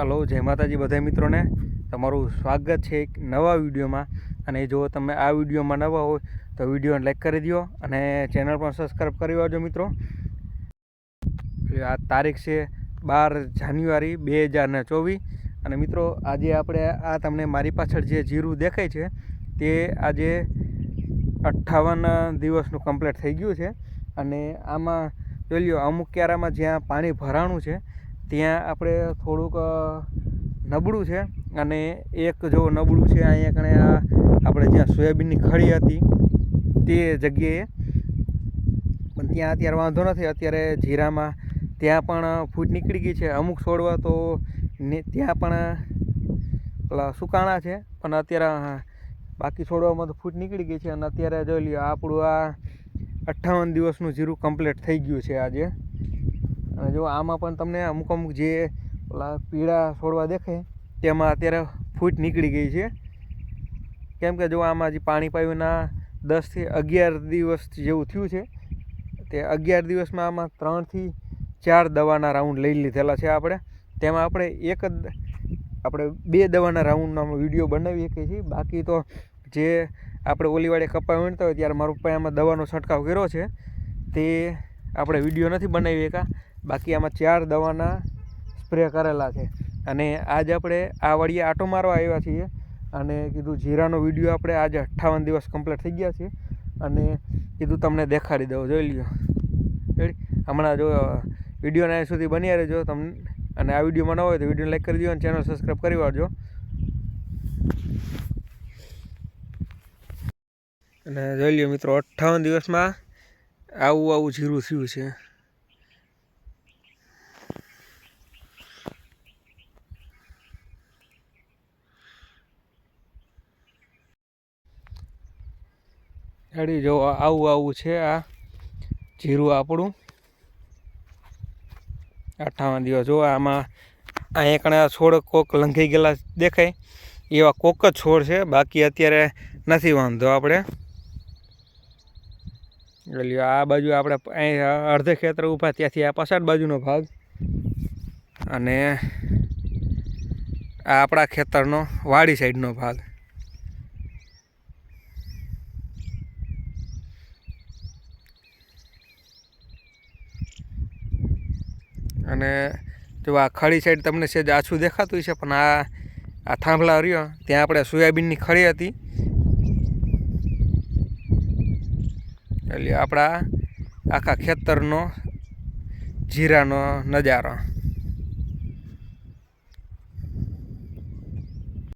Hello જય માતાજી બધા મિત્રોને. તમારું સ્વાગત છે એક નવા વિડીયોમાં. અને જો તમે આ વિડીયોમાં નવા હોય, તો વિડીયોને લાઈક કરી દો અને ચેનલ પણ સબસ્ક્રાઈબ કરી આવજો મિત્રો. આ તારીખ છે બાર જાન્યુઆરી બે હજારને ચોવીસ. અને મિત્રો, આજે આપણે આ તમને મારી પાછળ જે જીરું દેખાય છે, તે આજે અઠ્ઠાવન દિવસનું કમ્પ્લીટ થઈ ગયું છે. અને આમાં જોઈ લ્યો, અમુક ક્યારામાં જ્યાં પાણી ભરાણું છે ત્યાં આપણે થોડુંક નબળું છે અને એક જો નબળું છે, અહીંયા કણે આ આપણે જ્યાં સોયાબીનની ખડી હતી, તે જગ્યાએ, પણ ત્યાં અત્યારે વાંધો નથી. અત્યારે જીરામાં ત્યાં પણ ફૂટ નીકળી ગઈ છે. અમુક છોડવા તો ને, ત્યાં પણ, પેલા સુકાણા છે, પણ અત્યારે બાકી છોડવામાં તો ફૂટ નીકળી ગઈ છે. અને અત્યારે જોઈ લ્યો, આપણું આ અઠ્ઠાવન દિવસનું જીરું કમ્પ્લીટ થઈ ગયું છે આજે. અને જો આમાં પણ તમને અમુક અમુક જે ઓલા પીળા છોડવા દેખાય તેમાં અત્યારે ફૂટ નીકળી ગઈ છે. કેમ કે જો આમાં જે પાણી પાયુંના દસથી અગિયાર દિવસ જેવું થયું છે, તે અગિયાર દિવસમાં આમાં ત્રણથી ચાર દવાના રાઉન્ડ લઈ લીધેલા છે આપણે. તેમાં આપણે એક જ, આપણે બે દવાના રાઉન્ડનો વીડિયો બનાવી શકીએ છીએ. બાકી તો જે આપણે ઓલીવાડે કપાય વીણતા હોય, ત્યારે મારા પપ્પાએ આમાં દવાનો છંટકાવ કર્યો છે. તે આપણે વીડિયો નથી બનાવી શકા બાકી આમાં ચાર દવાના સ્પ્રે કરેલા છે. અને આજ આપણે આ વળીએ આટો મારવા આવ્યા છીએ અને કીધું જીરાનો વીડિયો આપણે આજે અઠ્ઠાવન દિવસ કમ્પ્લીટ થઈ ગયા છે અને કીધું તમને દેખાડી દઉં, જોઈ લ્યો. હમણાં જો વિડીયોને અહીં સુધી બન્યા રહેજો તમને અને આ વિડીયોમાં ન હોય તો વીડિયો લાઈક કરી દો અને ચેનલ સબસ્ક્રાઈબ કરી વાળજો. અને જોઈ લ્યો મિત્રો, અઠ્ઠાવન દિવસમાં આવું આવું જીરું થયું છે. ગાડી જો આવું આવું છે આ જીરું આપણું. અઠાવન દિવસ. જો આમાં અહીંયા કણે છોડ કોક લંઘાઈ ગયેલા દેખાય. એવા કોક જ છોડ છે. બાકી અત્યારે નથી વાંધો આપણે. એટલે આ બાજુ આપણે અહીં અડધે ખેતર ઊભા ત્યાંથી આ પછાડ બાજુનો ભાગ. અને આ આપણા ખેતરનો વાડી સાઈડનો ભાગ. અને જો આ ખડી સાઈડ તમને સેજ આછું દેખાતું છે પણ આ આ થાંભલા રહ્યો. ત્યાં આપણે સોયાબીનની ખડી હતી. એટલે આપણા આખા ખેતરનો જીરાનો નજારો.